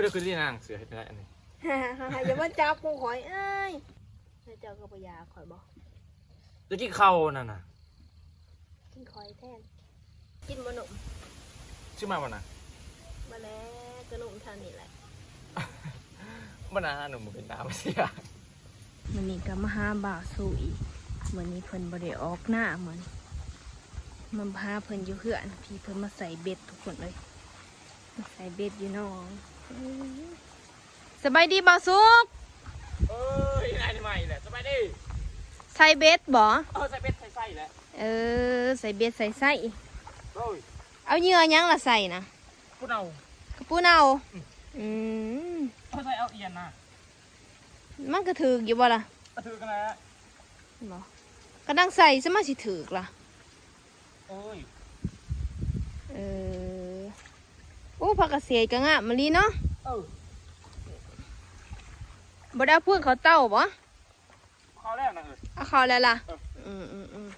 เดี๋ยวคือที่นางเสือเห็นไม่ได้อันนี้อย่ามาจับกูข่อยเอ้ยแล้วเจ้าก็ปยาข่อยบอกจะกินข้าวนั่นน่ะกินข่อยแทน กินบะหนุ่มชื่อมาบ่น่ะมาแล้วกระหนุ่มทานนี่แหละบ่น่ะหนุ่มเป็นดาวเสียมันนี่ก็มาหาบ่าวสู้อีกเหมือนนี้เพิ่นบ่ได้ออกหน้าเหมือนมันพาเพิ่นอยู่เหือนพี่เพิ่นมาใส่เบ็ดทุกคนเลยมาใส่เบ็ดอยู่น้องอื้อ สบายดีบ่าวสุก เอ้ยนายใหม่แหละสบายดีใส่เบ็ดบ่เออใส่เป็ดใส่ไส้แหละเออ ใส่เบ็ดใส่ไส้โอ้ยเอาเหยื่อหยังละใส่นะพูดเอากระปูเนาอืมเอาใส่เอาเอียนน่ะมันก็ถือกอยู่บ่ล่ะมาถือกันแล้วบ่ก็ดังใส่ซะมาสิถือกล่ะโอ้ย เออโอ้ผักกระเสียก็งามมะลีเนาะเออบ่ได้เอาเพื่อนเขาเต้าบ่ข้าวแล้วนะเออเอาเขาแล้วล่ะเอออืมอืมอืม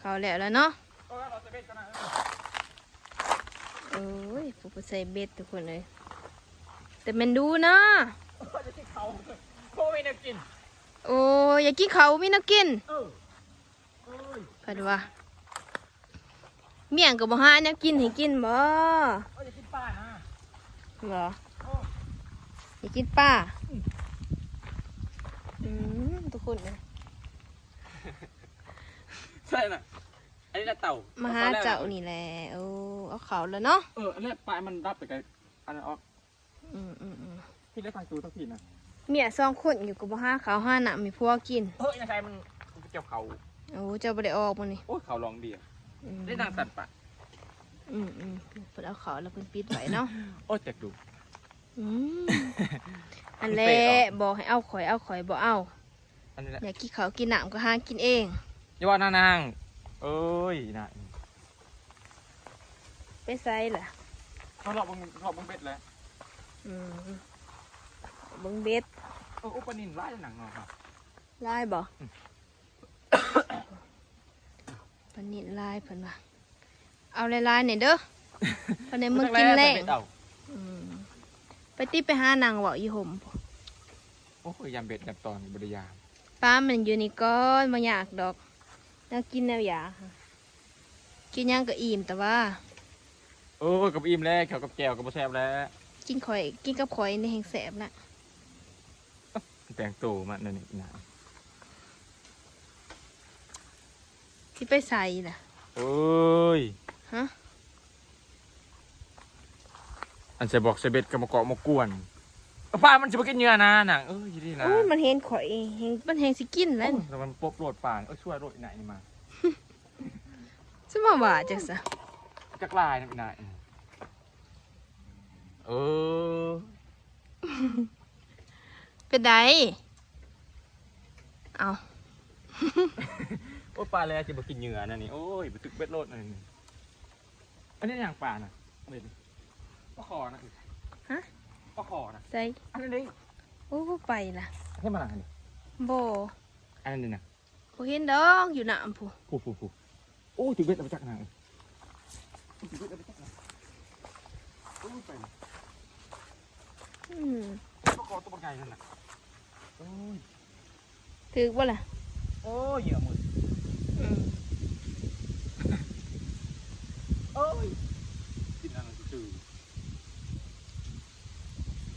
เขาแล้วแล้วเนาะเออเราใส่เป็ดกันนะเออโอ้ยผูกใส่เบ็ดทุกคนเลย แต่แมันดูเนาะเออจะกินข้าวโคไม่ได้กินโอ้ยอยากกินเขาวมีแนักกินเออโอ้ยเพิ่นว่าเมี่ยงก็บ่หาแนวกินให้กินบ่เออจะกิน ปลานะเหรอโอ้อยากกินป้าอืมทุกคนเลยใช่น่ะอันนี้น่ะเต่ามามาหาเจ้านี่แหละโอ้เอาเขาแล้วเนาะเอออันนี้ปลายมันรับไปกับอันนั้นออกอืมอืมอืมพี่ได้ฟังตูสักทีนะเมียสองคนอยู่กับบ่หาเขาวห้าหนะมีพวกกินเฮ้ยนายชายมันเกี่ยวเขาโอ้เจ้าบ่ได้ออกมานี่โอ้ยเขาลองดีอะอืมได้นางสันปะ อืมอืมเพิ่นเอาเขาวแล้วเพิ่นปิดไว้เนาะ โอ้ยแจกดู อืมอันแรกบอกให้เอาข่อยเอาข่อยบ่เอา อันนี้แหละอยากกินเขาวกินน้ำก็หากินเอง อย่าว่าหนางเอ้ยน่ะไปใส่ล่ะ เขาหลอกมึงหลอกมึงเบ็ดแล้วอืมเบิ่งเบ็ดเอออุปนินไล่หนังเนาะลายบ่ปานนิดลายเพิ่นว่า เอาลายๆนี่เด้อเพิ่นให้มึงกินแรงเบ็ดเอาอืมไปติไปหานางเว่าอีห่มพุ่นโอ้ยยามเบ็ดยามตอนบริยามป้ามันอยู่นี่ก้อนมาอยากดอกแล้วกินแนวอยากค่ะกินหยังก็อิ่มแต่ว่าเออกับอิ่มแล้วเขียวกับแก้วกับบ่แซ่บแล้ว กินข่อย กินกับข่อยในแห่งแสบนะแต่งโตวมานั่นนี่นะที่ไปใส่ล่ะเอ้ย ฮะ อันใส่บอกใส่เบ็ดกับมะกอกมากวนเอาปลามันจะมากินเหยื่อนะหนังเอ้ยดีนะโอ้ยมันเห็นข่อยเห็นมันเห็นสิกินแล้วโอ้ยแต่มันปบโรดป่านเอ้ยช่วยโรดอีกไหนนี่มาจะมาว่าจังซะจักลายนะอีกไหนเออ เป็นไดเอา โอ้ยปลาแล้วจะมากินเหยื่อนั่นนี่ โอ้ยไปตึกเบ็ดโรดนั่นนี่ อันนี้อย่างปลาน่ะเบ็ดปลาคอนะฮะปลาคอนะใส่อันนั้นดิโอ้บ่ไปล่ะให้มาหนังอันนี้บ่อันนั้นดินะบ่เห็นดอกอยู่น้ำผู้ผูผูผูโอ้ยตึกเบ็ดเอาไปจักหนังตึกเบ็ดเอาไปจักหนังโอ้ยไปเลยอืมปลาคอตัวใหญ่นั่นน่ะโอ้ย ถือบ่ล่ะโอ้ยเหยื่อหมดอืม โอ้ยกินอะไรตื่น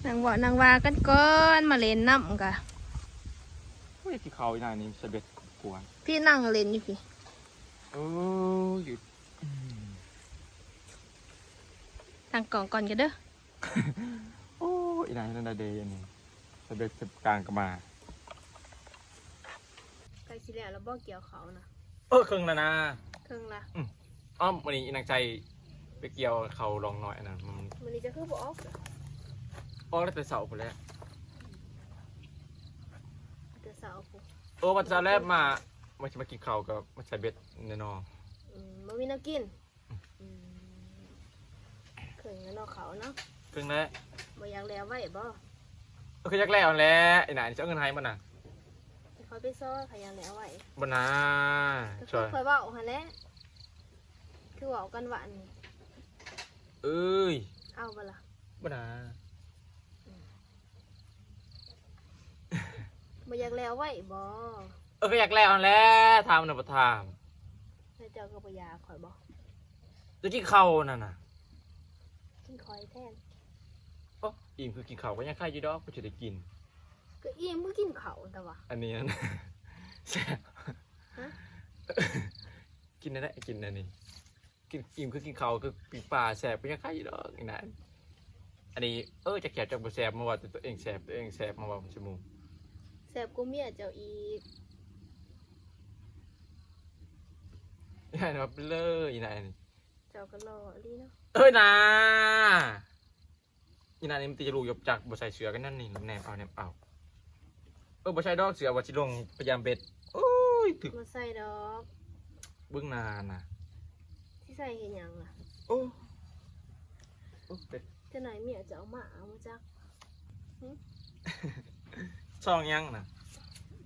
นางว่านางว่ากันก่อนมาเล่นน้ำกะโอ้ยที่เขาอีนายนี่ใส่เบ็ดกวนพี่นั่งเล่นอยู่พี่โอ้ยหยุดอืมตั้งกล่องก่อนกันเด้อโอ้ยอีนายนั่นน่ะเดย์อันนี้ใส่เบ็ดเสบกลางก็มาใกล้สิแล้วแล้วบ่เกี่ยวเขานะเออครึ่งแล้วนะครึ่งละ อ้อมวันนี้อีนางใจไปเกี่ยวเขาลองหน่อยอันนั้นมันมันนี้จะคือบ่ออกออกได้แต่เสาไปแล้วแต่สาวผู้โอ้วันเสาร์แรกมามาจะมากินข้าวกับมาใส่เบ็ดในนออืมบ่มีน้ำกินอืมครึ่งแล้วเนาะเขาเนาะครึ่งแล้วบ่อยากแล้วไว้บ่เออคือยักแล้วนั่นแหล้วอีนายจะเอาเงินให้มันน่ะคอยไปซ้อเขาอยากแล้วไว้บนนาก็คืช่วอย คอยเว้าหั่นแหละ คือบอกกันว่าอันนี้เอ้ยเอาบ่ล่ะบ่นะบ่อยากแล้วไว้บ่เออก็อยากแล้วนั่นแล้วทำมน่ะบ่ถามแล้วเจ้าก็บ่ยาคอยบ่จที่เข้านั่นน่ะกินคอยแทนอ้อิ่มคือกินข้าวก็ยังคายอยู่ดอกก็จะได้กิน ก็อิ่มก็กินข้าวแต่ว่าอันนี้นั่นแซ่บกินได้กินอันนี้ กินอิ่มคือกินข้าวคือปีกปลาแซ่บก็ยังไข่อยู่ดอกอีนั่นอันนี้เออจะแขกจากบ่แซ่บมาว่าแต่ตัวเองแซ่บตัวเองแซ่บมาว่าชั่วโมงแซ่บกูเมียเจ้าอีกอีนั่นว่าไปเลยอีนั่นนี่เจ้าก็รออีหลีเนาะเอ้ยนะอีนั่นนี่มันตีจะรู้ยบจากบ่ใส่เสือกันนั่นนี่แนบเอาแนบเอาเออบ่ใช่ดอกเสือว่าสิลงพยายามเบ็ดโอ้ยถึกบ่ใส่ดอก เบื้องหนาน่ะที่ ใส่เฮ็ดหยังล่ะโอ้โอ้เป็ดเจ้าหน่อยเมียจะเอามาเอามาจักช่องยังน่ะ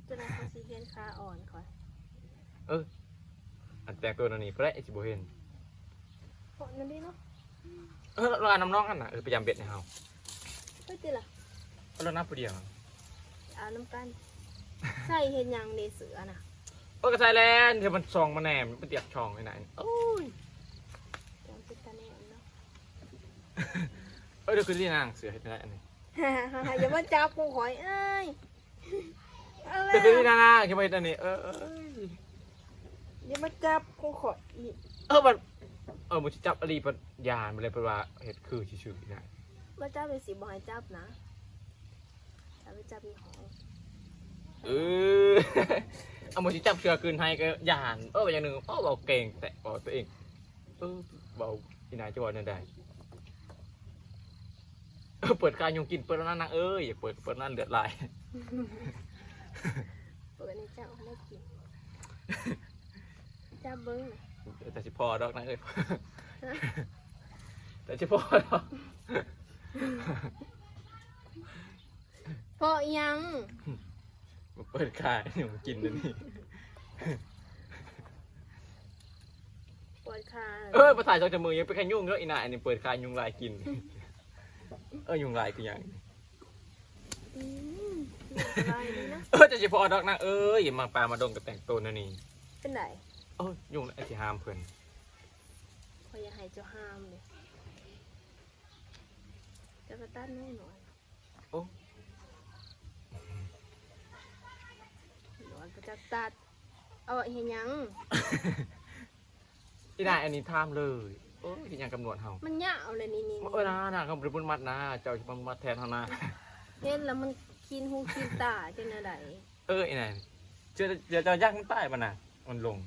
เจ้าหน่อยเขาสิเห็นขาอ่อนข่อยอันแต่งตัวนั่นนี่เพื่อไอ้สิบ่เห็นเพราะนั่นดิเนาะเออเราเอาน้ำน้องกันน่ะเออพยายามเบ็ดให้เฮาเฮ้ยติล่ะเอาแล้วน้ำผู้เดียวเอาน้ำกันใส่เฮ็ดหยังในเสือน่ะโอ้กระชายแลนเดี๋ยวมันช่องมาแหนมมันเตียกช่องไว้ไหนโอ้ย จำเป็นตาแนมเนาะ เออเดี๋ยวคือที่นางเสือเห็นได้อันนี้อย่ามาจับกูข่อยเอ้ยอะไรเดี๋ยวคือที่นางคือไปอันนี้เออเออเอออย่ามาจับกูข่อยอีกเออมันเออมันสิจับอลีปัญญาณมันเลยเป็นว่าเห็ดคือชื่อๆนะมาจับเป็นสีบ่ให้จับนะจับไปจับมีของเออ เอามันสิจับเชือคืนให้ก็ยาน เอออย่างหนึ่งเออเบาเก่งแต่เบาตัวเอง เออเบาที่ไหนจะบอกนั่นได้ เออเปิดการยุงกินเปิดแล้วนั่นนางเอ้ยอย่าเปิดเปิดนั่นเดือดลายเปิดในเจ้าให้กินจับเบิ้งน่ะแต่สิพอดอกนะเอ้ยแต่สิพอดอกเพราะอิหยังมาเปิดขายยุงกินเลยวนี่ปวดขาเออมาถ่ายจอกจมือยังไปแค่ยุ่งเยอะอีน่าอันนี้เปิดขายยุงลายกิน เออยุงลายคืออย่างอืมอะไรนี่นะเออจะสิพอดอกนะเอ้ยมาปลามาดงกับแต่งตัวนั่นนี่เป็นไหนเออยุงไอ้สิหามเพื่อนพอยอยากให้เจ้าห้ามเลยเจะกระตันแน่นอนโอ้หนอนก็จะตัดเอาเห็นหยัง อีน่าอันนี้ทามเลย โอ้ยที่ยังกำหนดเฮามันยาวเลยนี่นี่เออนะนะเขาบริบุญมัดนะ เจ้าจะมามัดแทนเฮานะเห็นแล้วมันกินหูกินตาจังได๋เอออีน่าเจอเจอเจ้ายักษ์มันใต้มันน่ะมันลง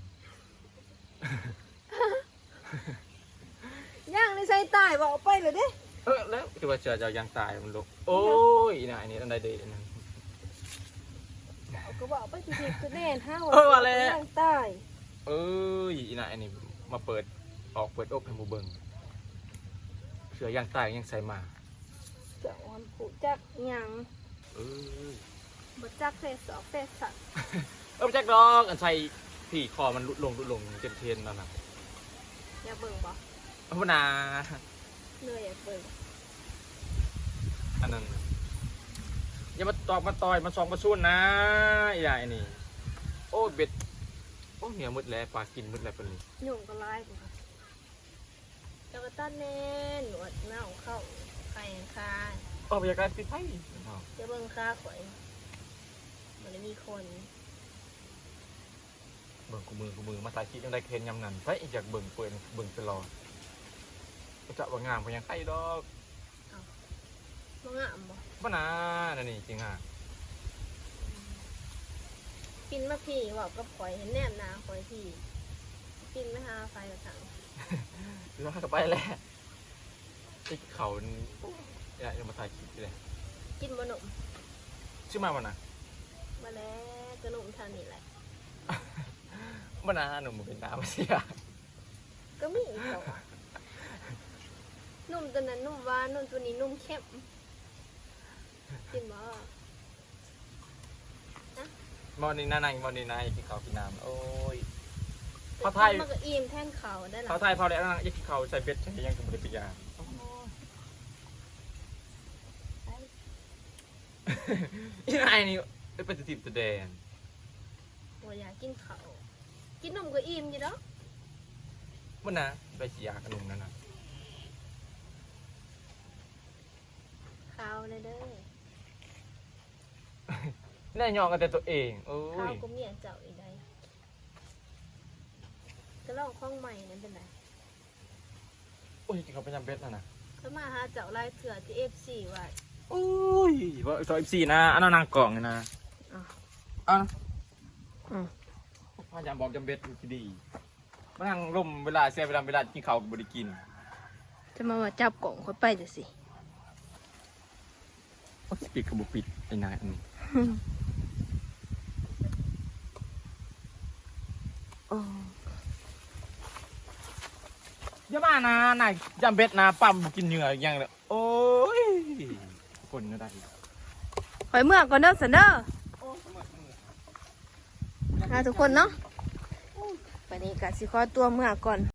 ย่างในใส่ตายบอกไปเลยเด้เออแล้วคือว่าเจอเจ้ายังตายมันลงโอ้ยอีน่าอันนี้อันใดเดอันนั้นเอาก็บอกไปสิสิคือแน่นห้าวเออว่าแล้วย่างตายเอ้ยอีน่าอันนี้มาเปิด ออกเปิดอกให้หมูเบิงเสือยังตายยังใส่มาเจ้าวันผู้จักหยังเออบ่จักเฟสสองเฟสสักเออแจ็คดอกอันใส่ผีคอมันลุดลงลุดลงเจนเทนแล้วนะอย่าเบิ่งบ่เอามานาเหนื่อยอย่าเบิ่งอันนั้นอย่ามาตอกมาต่อยมาซองมาซุ่นนะอีใหญ่นี่ โอ้ยเบ็ดโอ้ยเหนียวมืดแล้วปลากินมืดแล้วเป็นนี้ยุ่งก็ร้ายกว่า เจ้ากระตันแน่นหนวดเน่าเข้าไข่คาโอ้บรรยากาศติดไผ่จะเบิ่งค่าข่อยมันได้มีคนเบิ่งกูมือกูมือมาตายคิดยังได้เคนยำนันไผ่อยากเบิ่งเปิดเบิ่งตลอดก็จะว่างามพยังไข่ดอกบ่งามบ่บ้านานั่นนี่จริงอะกินมาพี่บอกกับข่อยเห็นแนมหนาข่อยพี่กินไม่หาไฟกระถัง เรือกับไปแล้วที่เขาโอ้ยอยากจะมาถ่ายคลิปเลยกินบะหนุ่มชื่อมาวันน่ะมาแล้วกระหนุ่มทานนี่แหละบ้านาหนุ่มมึงเป็นน้ำไม่ใช่อะก็มีอีกแล้วอะนุ่มตัวนั้นนุ่มหวานนุ่มตัวนี้นุ่มเข้มกินบ่มอนี่นานายมอนี่นายกินข้าวกินน้ำโอ้ย เขาไทยมันก็อิ่มแท่นเขาได้หรอเขาถ่ายพอแล้วนะอยากกินข้าวใส่เบ็ดใส่ยังกับบริปิยาอีนายนี่เอ้ยไปสติมแสดงบ่อยากกินข้าวกินนมก็อิ่มอยู่เนาะมันนะไปสียาขนมนั่นนะข้าวเลยเด้อแน่ยองกันแต่ตัวเองโอ้ข้าวยก็เมียเจ้าอี กได้ก็ลองข้องใหม่นั่นเป็นไรโอ้ยกินเขาวไปยำเบ็ดน่ะนะก็มาหาเจ้าลายเถื่อที่ FC ไว้โอ้ยว่าซอยสี่นะอันนั้นนางกล่องนี่นะอะอะอืมพยายามบอกจำเบ็ดมันคือดีมานั่งร่มเวลาเสียเวลาเวลากินข้าวกับบริกินจะมาว่าจับกล่องค่อยไปจะสิโอ้ยปิดกับบุปิดไอ้นายอันนี้โอ้ อย่ามานะนายจำเบ็ดนะปั๊มบุกินเหงื่ออย่างเลยโอ้ยคนก็ได้คอยเมื่อก่อนเด้อสันเด้อลาทุกคนเนาะวันนี้กะสิขอตัวเมื่อก่อน